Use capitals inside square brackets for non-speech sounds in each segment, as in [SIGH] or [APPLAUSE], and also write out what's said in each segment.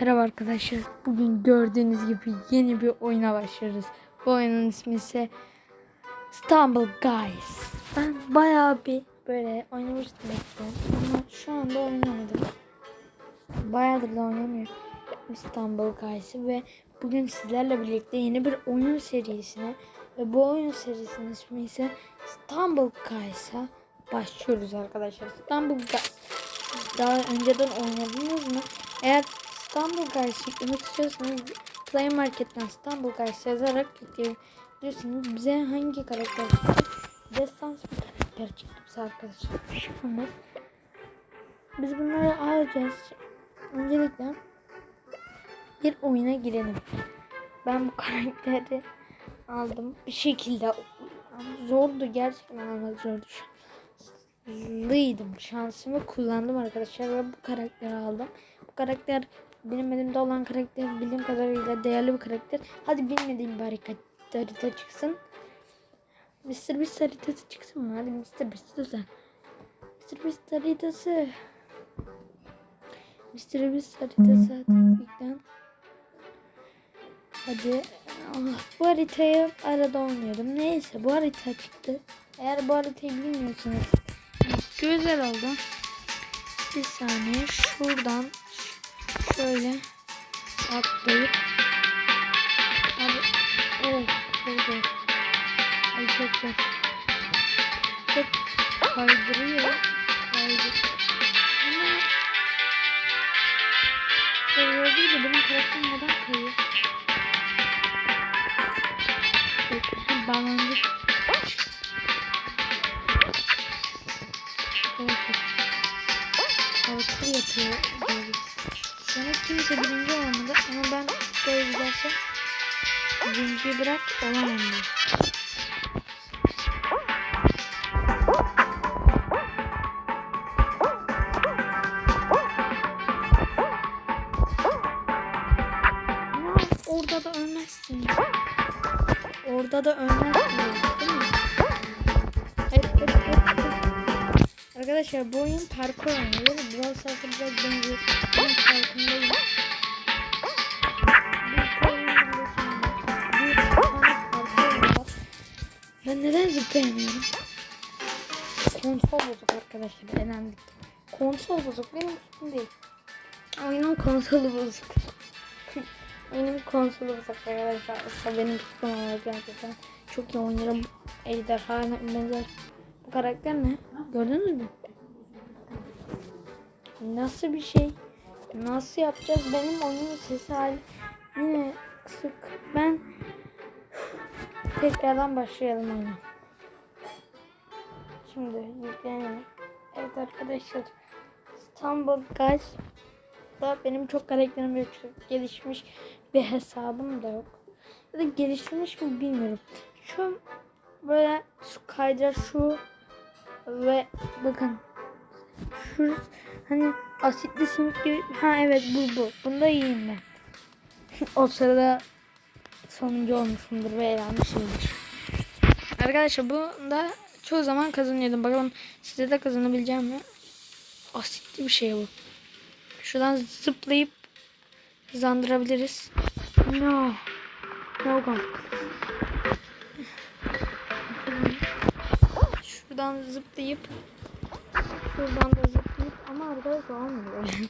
Merhaba arkadaşlar. Bugün gördüğünüz gibi yeni bir oyuna başlıyoruz. Bu oyunun ismi ise İstanbul Guys. Ben bayağı bir böyle oynamıştım eskiden ama şu anda oynamadım. Bayağıdır da oynamıyorum İstanbul Guys'ı ve bugün sizlerle birlikte yeni bir oyun serisine ve bu oyun serisinin ismi ise İstanbul Guys'a başlıyoruz arkadaşlar. İstanbul Guys. Daha önceden oynadınız mı? Eğer İstanbul Guys yüklemek istiyorsanız Play Market'ten İstanbul Guys yazarak yükleyebilirsiniz. Bize hangi karakter çıktı? Destans bir karakter çıktı arkadaşlar. Olmaz. Biz bunları alacağız. Öncelikle bir oyuna girelim. Ben bu karakteri aldım. Bir şekilde zordu gerçekten almak zordu. Şanslıydım. Şansımı kullandım arkadaşlar ve bu karakteri aldım. Bu karakter benim elimde olan karakter bildiğim kadarıyla değerli bir karakter. Hadi bilmediğim bir harita, çıksın. Mr. Beast haritası çıksın mı? Hadi Mr. Beast lütfen. Mr. Beast haritası. Mr. Beast haritası hadi. Hadi. Allah, bu haritayı arada oynuyordum. Neyse bu harita çıktı. Eğer bu haritayı bilmiyorsanız güzel oldu. Bir saniye şuradan şöyle atlayıp Abi oh çok zor. Ay çok zor. Çok kaydırıyor. Kaydır. Ama Kayıyor değil de benim birinciyi bırak ben. Ama orada da ölmezsin. Orada da ölmezsin. Değil mi? Evet, evet, evet. Arkadaşlar bu oyun parkur oyunu. Brawl Stars'a biraz benziyor. Ben farkındayım. Ben neden zıplayamıyorum? Konsol bozuk arkadaşlar. Elendik. Konsol bozuk. Benim üstüm değil. Oyunun konsolu bozuk. [LAUGHS] Oyunun konsolu bozuk arkadaşlar. Aslında benim üstüm olarak gerçekten çok iyi oynarım. Ejderha benzer. Bu karakter ne? Gördünüz mü? Nasıl bir şey? Nasıl yapacağız? Benim oyunun sesi hali yine kısık. Ben tekrardan başlayalım oyuna. Şimdi yükleyelim. Evet arkadaşlar. İstanbul Guys da benim çok karakterim yok. Çok gelişmiş bir hesabım da yok. Ya da geliştirmiş mi bilmiyorum. Şu böyle şu kaydır şu ve bakın şu hani asitli simit gibi ha evet bu bu bunda iyiyim ben [LAUGHS] o sırada sonuncu olmuşumdur ve eğlenmişimdir. Arkadaşlar bunda çoğu zaman kazanıyordum. Bakalım size de kazanabileceğim mi? Asitli bir şey bu. Şuradan zıplayıp hızlandırabiliriz. No. No god Şuradan zıplayıp şuradan da zıplayıp ama arkadaşlar olmuyor. [LAUGHS]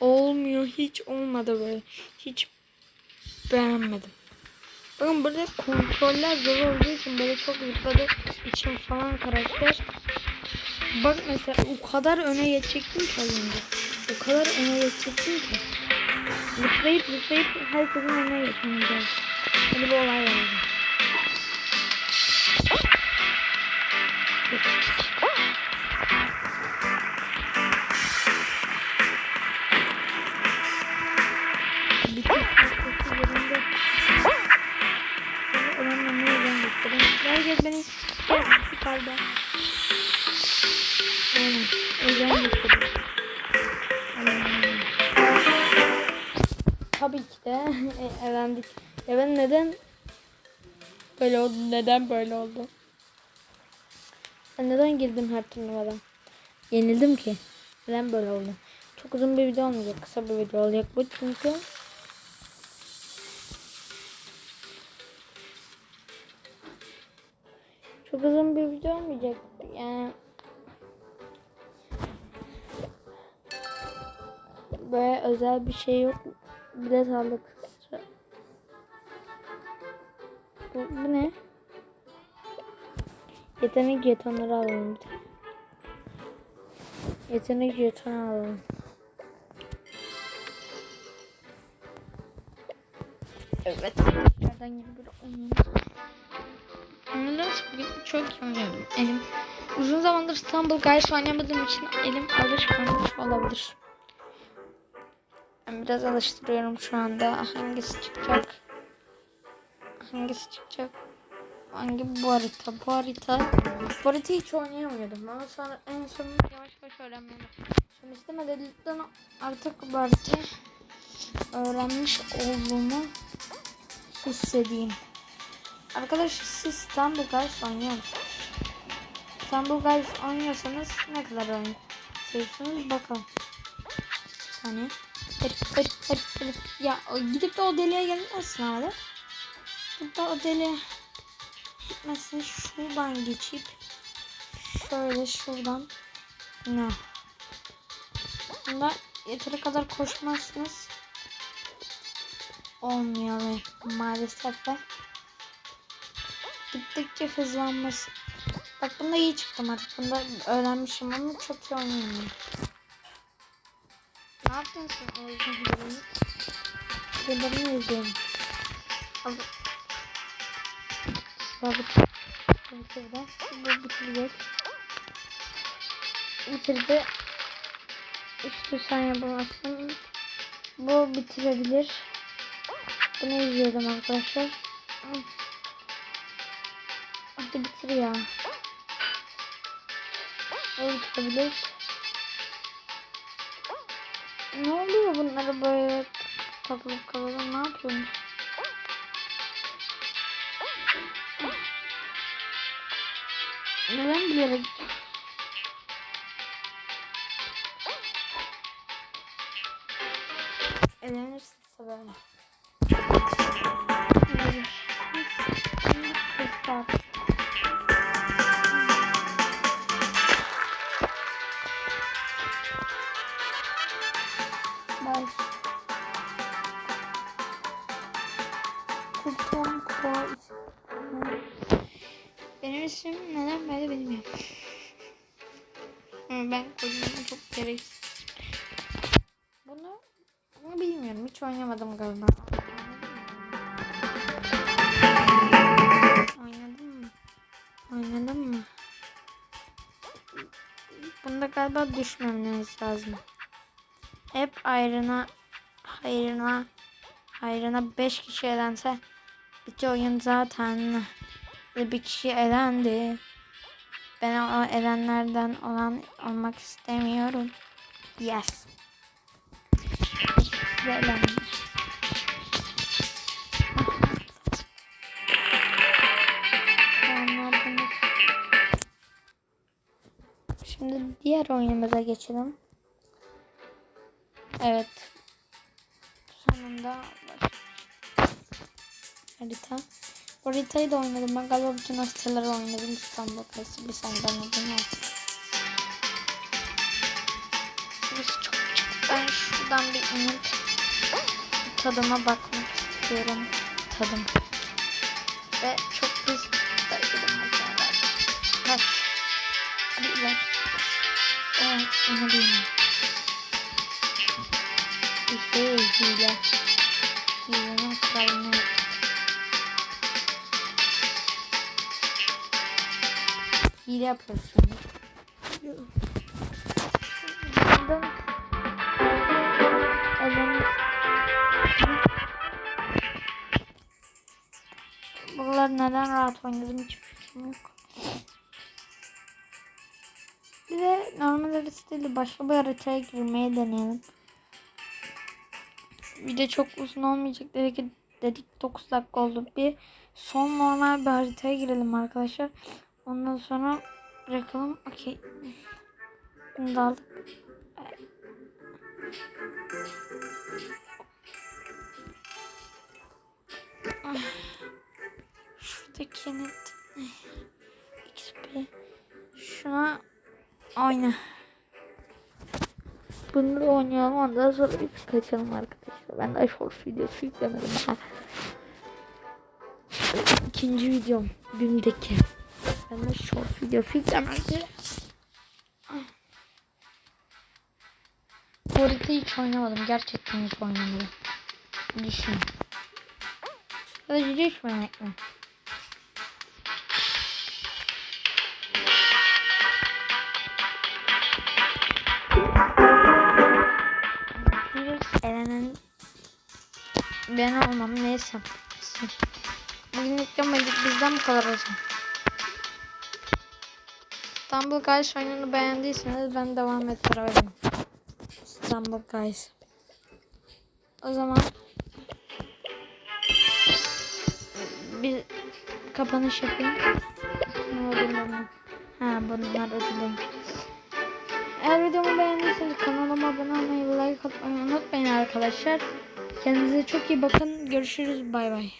Olmuyor hiç olmadı böyle. Hiç beğenmedim. Bakın burada kontroller zor olduğu için böyle çok zıpladığı için falan karakter. Bak mesela o kadar öne geçecektim ki az. O kadar öne geçecektim ki. Zıplayıp zıplayıp herkesin önüne geçmem lazım. Böyle olay var. orada. Beni bir kalbe. Aynen. Özen. Tabii ki de [LAUGHS] e, eğlendik. Ya ben neden böyle oldu? Neden böyle oldu? Ben neden girdim her turnuvadan? Yenildim ki. Neden böyle oldu? çok uzun bir video olmayacak. Kısa bir video olacak bu çünkü. Çok uzun bir video olmayacak. Yani böyle özel bir şey yok. Bir de sağlık. Bu, bu ne? Yetenek jetonları alalım. Yetenek jetonu alalım. Evet. Nereden gibi bir. Anladınız bugün çok oynuyorum. Elim uzun zamandır İstanbul Guys oynamadığım için elim alışmamış olabilir. Ben biraz alıştırıyorum şu anda. Hangisi çıkacak? Hangisi çıkacak? Hangi bu harita? Bu harita. Bu haritayı hiç oynayamıyordum. Ama sonra en sonunda yavaş yavaş öğrenmeye başladım. Şimdi isteme dedikten artık bu haritayı öğrenmiş olduğumu hissedeyim. Arkadaşlar siz İstanbul Guys oynuyor musunuz? İstanbul Guys oynuyorsanız ne kadar oyun seviyorsunuz bakalım. Bir. Ya gidip de o deliğe gelmezsin abi. Gidip de o deliğe gitmezsin. Şuradan geçip şöyle şuradan ne? Bunda yeteri kadar koşmazsınız. Olmuyor ve maalesef de gittikçe hızlanması. Bak bunda iyi çıktım artık. Bunda öğrenmişim ama çok iyi oynayamıyorum. Ne yaptın sen o yüzden? Videolarını izliyorum. Al. Sıra bit- bitirdi. Bu bitirecek. Bitirdi. İşte sen yapamazsın. Bu bitirebilir. Bunu izliyordum arkadaşlar. Hadi bitir ya. O bitirebilir. Ne oluyor bunlara böyle takılıp kalalım? Ne yapıyorsunuz? Neden bilerek Elenirsin böyle. Baş. Kupon koy. Benim ismim neden böyle bilmiyorum. Ben koyduğum çok gereksiz. Bunu, bunu bilmiyorum. Hiç oynamadım galiba. Oynadın mı? Oynadın mı? Bunda galiba düşmemeniz lazım. Hep ayrına hayrına hayrına 5 kişi elense iki oyun zaten bir kişi elendi. Ben o elenlerden olan olmak istemiyorum. Yes. Şimdi diğer oyunumuza geçelim. Evet. Sonunda harita. Bu haritayı da oynadım. Ben galiba bütün haritaları oynadım. İstanbul Kalesi. Bir saniye ben adım var. Burası çok küçük. Ben şuradan bir inip tadıma bakmak istiyorum. Tadım. Ve çok pis. Kaç. Hadi iler. Evet, inanıyorum. İşte hile. Yapıyorsun. Elimiz Buralar neden rahat oynadım hiçbir fikrim yok. Bir de normal harita değil de başka bir haritaya girmeye deneyelim. Video çok uzun olmayacak dedik, dedik 9 dakika oldu. Bir son normal bir haritaya girelim arkadaşlar. Ondan sonra Bırakalım. Okey. Bunu da aldık. Evet. Şuradaki net XP şuna oyna. Bunu da oynayalım ondan sonra biz kaçalım arkadaşlar. Ben de shorts videosu yüklemedim. Ha. [LAUGHS] İkinci videom gündeki. Ben de short videosu yüklemedim. Bu haritayı hiç oynamadım. Gerçekten hiç oynamadım. Düşün. Sadece düşmemek mi? Ben olmam neyse. Bugün yüklemedik bizden bu kadar olsun. İstanbul Guys oyununu beğendiyseniz ben devam ettirebilirim. İstanbul Guys. O zaman bir kapanış yapayım. Ne oldu bunlar? Ha bunlar ödülüm. Eğer videomu beğendiyseniz kanalıma abone olmayı ve like atmayı unutmayın arkadaşlar. Kendinize çok iyi bakın. Görüşürüz. Bay bay.